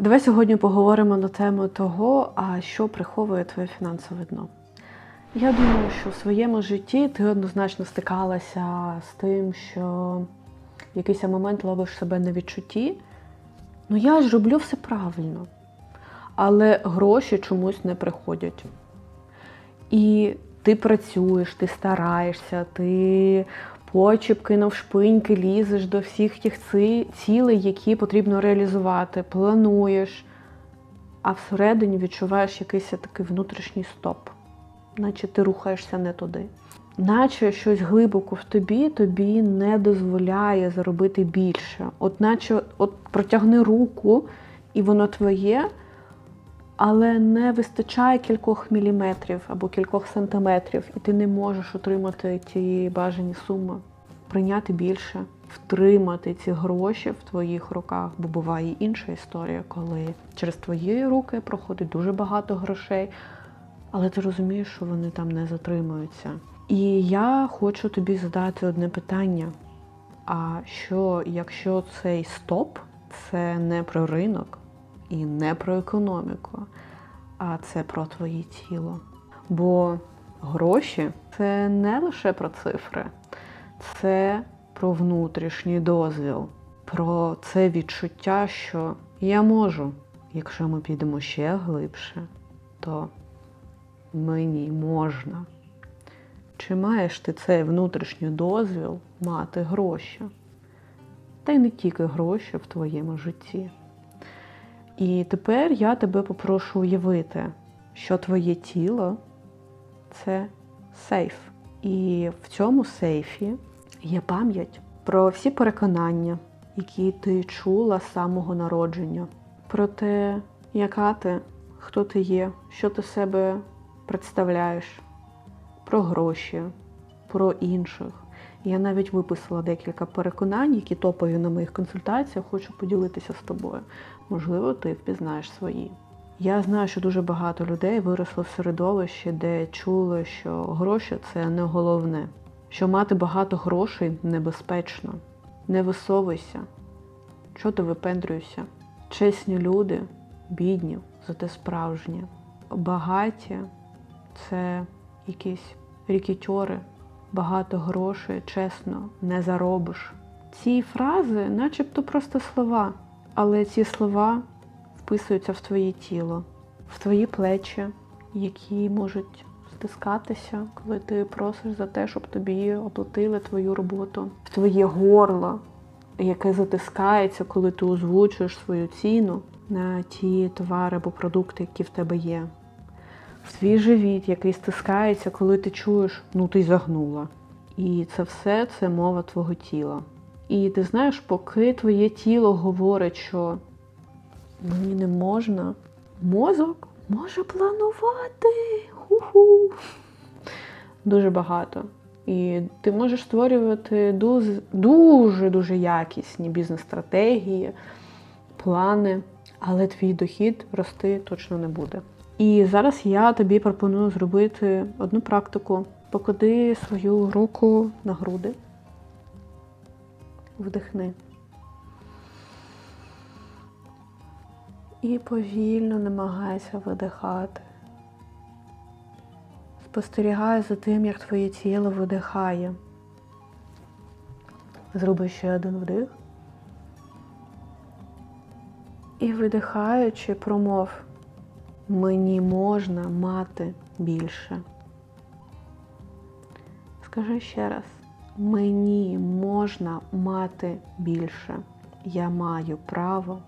Давай сьогодні поговоримо на тему того, а що приховує твоє фінансове дно. Я думаю, що в своєму житті ти однозначно стикалася з тим, що в якийсь момент ловиш себе на відчутті. Ну я ж роблю все правильно, але гроші чомусь не приходять. І ти працюєш, ти стараєшся, ти почепки навшпиньки лізеш до всіх тих цілей, які потрібно реалізувати, плануєш, а всередині відчуваєш якийсь такий внутрішній стоп, наче ти рухаєшся не туди. Наче щось глибоко в тобі тобі не дозволяє заробити більше. От наче от протягни руку, і воно твоє, але не вистачає кількох міліметрів або кількох сантиметрів, і ти не можеш отримати ті бажані суми, прийняти більше, втримати ці гроші в твоїх руках, бо буває інша історія, коли через твої руки проходить дуже багато грошей, але ти розумієш, що вони там не затримуються. І я хочу тобі задати одне питання: а що, якщо цей стоп це не про ринок і не про економіку, а це про твоє тіло? Бо гроші це не лише про цифри, це про внутрішній дозвіл, про це відчуття, що я можу. Якщо ми підемо ще глибше, то мені можна. Чи маєш ти цей внутрішній дозвіл мати гроші? Та й не тільки гроші в твоєму житті. І тепер я тебе попрошу уявити, що твоє тіло це сейф. І в цьому сейфі є пам'ять про всі переконання, які ти чула з самого народження, про те, яка ти, хто ти є, що ти себе представляєш про гроші, про інших. Я навіть виписала декілька переконань, які топові на моїх консультаціях, хочу поділитися з тобою. Можливо, ти впізнаєш свої. Я знаю, що дуже багато людей виросло в середовищі, де чули, що гроші це не головне, що мати багато грошей небезпечно. Не висовуйся. Чого ти випендрюєшся? Чесні люди, бідні, зате справжні. Багаті це якісь рікетьори, багато грошей, чесно, не заробиш. Ці фрази, начебто просто слова, але ці слова вписуються в твоє тіло, в твої плечі, які можуть стискатися, коли ти просиш за те, щоб тобі оплатили твою роботу, в твоє горло, яке затискається, коли ти озвучуєш свою ціну на ті товари або продукти, які в тебе є в твій живіт, який стискається, коли ти чуєш, ну ти загнула. І це все це мова твого тіла. І ти знаєш, поки твоє тіло говорить, що мені не можна, мозок може планувати. Ху-ху. Дуже багато. І ти можеш створювати дуже-дуже якісні бізнес-стратегії, плани, але твій дохід рости точно не буде. І зараз я тобі пропоную зробити одну практику. Поклади свою руку на груди, вдихни. І повільно намагайся видихати. Спостерігай за тим, як твоє тіло видихає. Зроби ще один вдих. І видихаючи, промов. Мені можна мати більше. Скажи ще раз, мені можна мати більше. Я маю право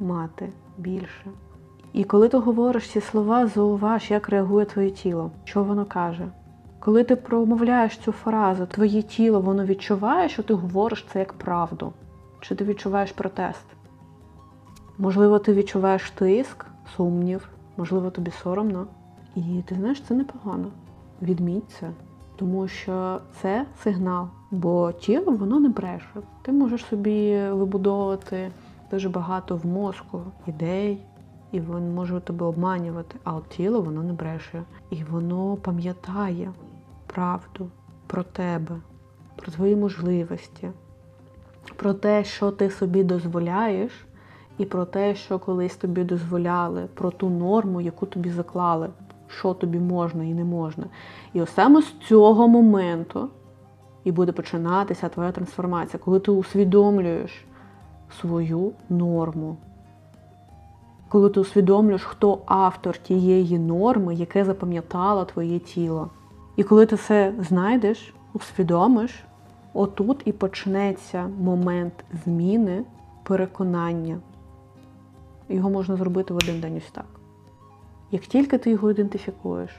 мати більше. І коли ти говориш ці слова, зауваж, як реагує твоє тіло, що воно каже. Коли ти промовляєш цю фразу, твоє тіло воно відчуває, що ти говориш це як правду. Чи ти відчуваєш протест? Можливо, ти відчуваєш тиск, сумнів. Можливо, тобі соромно. І ти знаєш, це непогано. Відміть це. Тому що це сигнал, бо тіло воно не бреше. Ти можеш собі вибудовувати дуже багато в мозку ідей, і він може тебе обманювати, а от тіло воно не бреше. І воно пам'ятає правду про тебе, про твої можливості, про те, що ти собі дозволяєш, і про те, що колись тобі дозволяли, про ту норму, яку тобі заклали, що тобі можна і не можна. І ось саме з цього моменту і буде починатися твоя трансформація, коли ти усвідомлюєш свою норму. Коли ти усвідомлюєш, хто автор тієї норми, яке запам'ятало твоє тіло. І коли ти це знайдеш, усвідомиш, отут і почнеться момент зміни переконання. Його можна зробити в один день ось так. Як тільки ти його ідентифікуєш,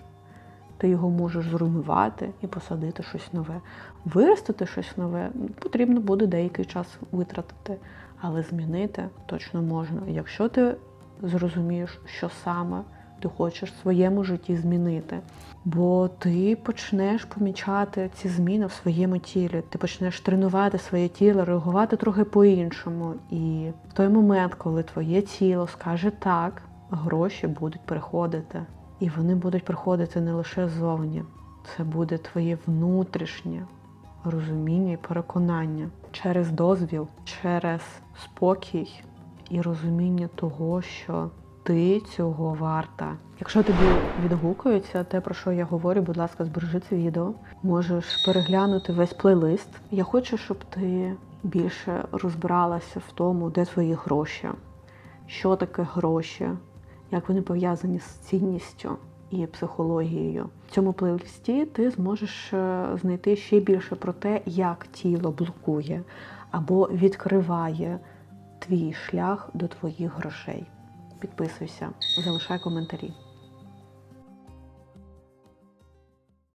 ти його можеш зруйнувати і посадити щось нове. Виростити щось нове потрібно буде деякий час витратити, але змінити точно можна, якщо ти зрозумієш, що саме ти хочеш в своєму житті змінити. Бо ти почнеш помічати ці зміни в своєму тілі, ти почнеш тренувати своє тіло, реагувати трохи по-іншому. І в той момент, коли твоє тіло скаже так, гроші будуть приходити. І вони будуть приходити не лише ззовні, це буде твоє внутрішнє розуміння і переконання через дозвіл, через спокій і розуміння того, що ти цього варта. Якщо тобі відгукується те, про що я говорю, будь ласка, збережи це відео. Можеш переглянути весь плейлист. Я хочу, щоб ти більше розбиралася в тому, де твої гроші, що таке гроші, як вони пов'язані з цінністю і психологією. В цьому плейлисті ти зможеш е, знайти ще більше про те, як тіло блокує або відкриває твій шлях до твоїх грошей. Підписуйся, залишай коментарі.